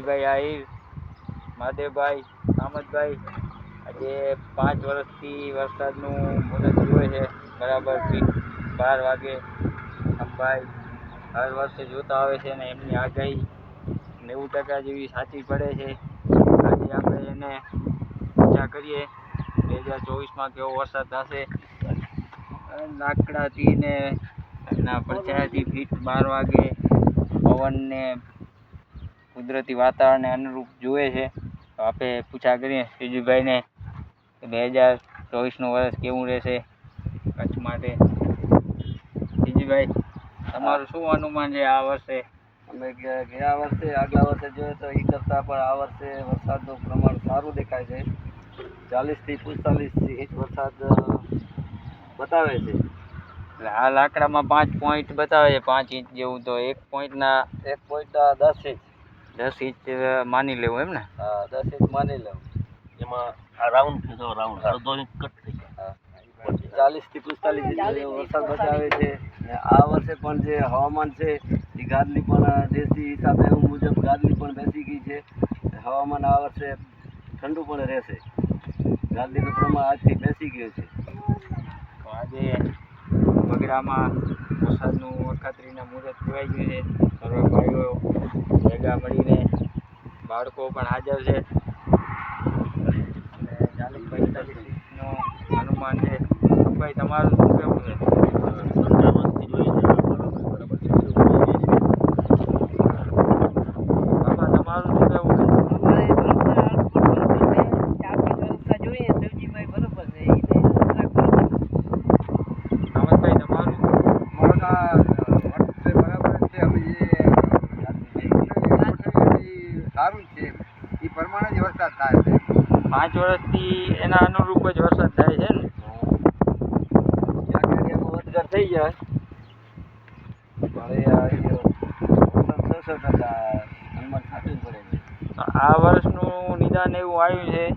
ભાઈ આહિર માધેભાઈ સામતભાઈ આજે પાંચ વર્ષથી વરસાદનું મુદત જોવે છે, બરાબર બાર વાગે અંબાઈ હર વર્ષે જોતા આવે છે અને એમની આગાહી નેવું ટકા જેવી સાચી પડે છે. આજે આપણે એને પૂજા કરીએ. બે હજાર ચોવીસમાં કેવો વરસાદ થશે? લાકડાથી ને એના પડછાયાથી ફીટ બાર વાગે પવનને કુદરતી વાતાવરણને અનુરૂપ જુએ છે. તો આપણે પૂછા કરીએ શ્રીજીભાઈને કે બે હજાર ચોવીસનું વર્ષ કેવું રહેશે કચ્છ માટે? શ્રીજીભાઈ તમારું શું અનુમાન છે આ વર્ષે? અમે ગયા વર્ષે આગલા વર્ષે જોઈએ તો એ કરતાં પણ આ વર્ષે વરસાદનું પ્રમાણ સારું દેખાય છે. ચાલીસથી પિસ્તાલીસ ઇંચ વરસાદ બતાવે છે. એટલે આ લાકડામાં પાંચ પોઈન્ટ બતાવે છે પાંચ ઇંચ જેવું તો એક પોઈન્ટના એક પોઈન્ટ દસ ઇંચ દસ ઇંચ માની લેવું એમ ને? હા દસ ઇંચ માની લઉં એમાં આ રાઉન્ડ કીધો રાઉન્ડ અડધો ઇંચ કટ થઈ જાય ચાલીસથી પિસ્તાલીસ ઇંચ વરસાદ બતાવે છે. આ વર્ષે પણ જે હવામાન છે એ ગાદલી પણ દેશી હિસાબે એવું મુજબ ગાદલી પણ બેસી ગઈ છે. હવામાન આ વર્ષે ઠંડુ પણ રહેશે. ગાદલીનું પ્રમાણ આજથી બેસી ગયું છે. તો આજે બગડામાં વરસાદનું અખાત્રીના મુહૂર્ત જોવાઈ ગયું છે. સર્વે ભાઈઓ ભેગા મળીને બાળકો પણ હાજર છે. ચાલીસ પંચતાલીસનો અનુમાન છે. ભાઈ તમારું શું કહેવું છે પંદર વર્ષથી જોઈએ છે બરાબર બરાબર છે બાપા તમારું શું કહેવું છે અમારે બરોબર આઉટપુટ બરોબર છે ચાર પાંચ વર્ષના જોઈએ શિવજીભાઈ બરોબર છે ઈ ને ખોરાક બરોબર છે. સામતભાઈ તમારું સારું છે. એ પ્રમાણે જ વરસાદ થાય છે. પાંચ વર્ષથી એના અનુરૂપ જ વરસાદ થાય છે ને? વધઘટ થઈ જાય. આ વર્ષનું નિદાન એવું આવ્યું છે